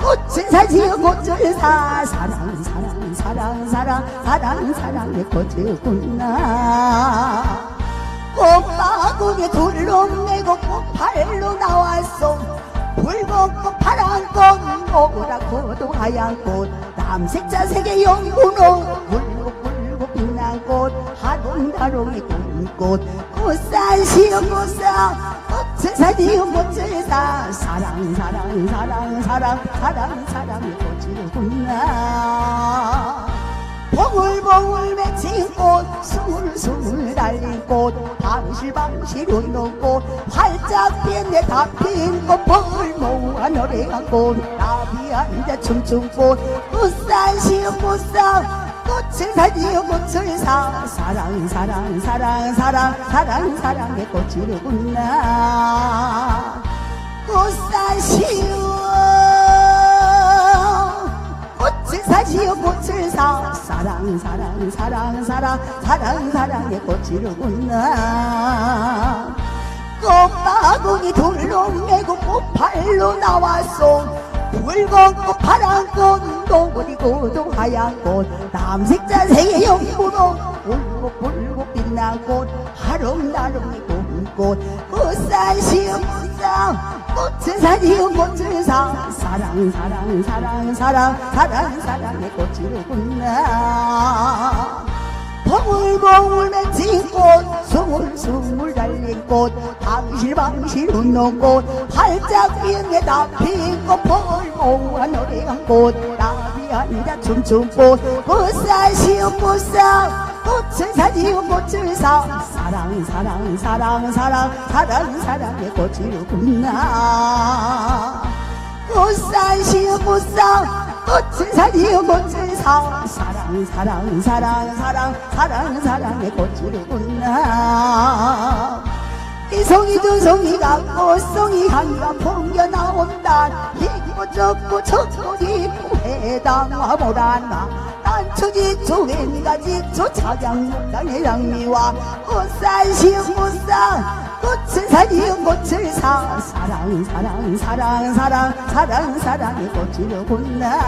꽃을 사지요 꽃을 사 사랑 사랑 사랑 사랑 사랑 사랑의 꽃을 굽나. 꽃바구니 둘러내고 꽃팔로 나왔어 붉은 꽃 파란 꽃 노랗고도 하얀 꽃. 남색자 색의 연분홍 꽃산 시어 꽃사 꽃을 사지요 꽃을 사 사랑 사랑 사랑 사랑 사랑 사랑의 꽃을 굽나. 봉울봉울 맺힌 꽃 스물스물 달린 꽃 방실방실 웃는 꽃 활짝 핀내 다핀꽃 벌 모아 노래한 꽃 나비 앉아 춤춘 꽃 꽃산 시어 꽃사 꽃을 사지요 꽃을 사. 사랑 사랑 사랑 사랑 사랑 사랑의 꽃산 시어 꽃을 사지요 꽃을 사. 사랑 사랑 사랑 사랑 사랑 사랑의 굽나. 꽃바구니 둘러매고 꽃팔로 나왔어 붉은 꽃 파란 꽃 노구리고도 하얀 꽃 남색자 색의 연분홍 울고 불고 빛난 꽃 하롱다롱이 꽃꽃 꽃산 시음 꽃상 사지요 꽃을 사 사랑 사랑 사랑 사랑 사랑 사랑의 굽나. 봉울봉울 맺힌 꽃 스물스물 달린 꽃 방실방실 웃는 꽃 활짝 피게 다 핀꽃 벌모아 노래한 꽃 나비 앉아 춤춘 꽃 꽃살 시어 꽃사 꽃을 사지요 꽃을 사. 사랑 사랑 사랑 사랑 사랑 사랑의 시어 꽃사 꽃을 사지요 꽃을 사. 사랑 사랑 사랑 사랑 사랑 사랑의 굽나. 이송이 두송이 갖고 송이 한가 풍겨 나온다. 이고 저고 저고 이 고 해당화 보란나 난초지 조웬가지 조차장목당의 장미와 꽃산 시어 꽃산 꽃을 사지요 꽃을 사. 사랑 사랑 사랑 사랑 사랑 사랑의 굽나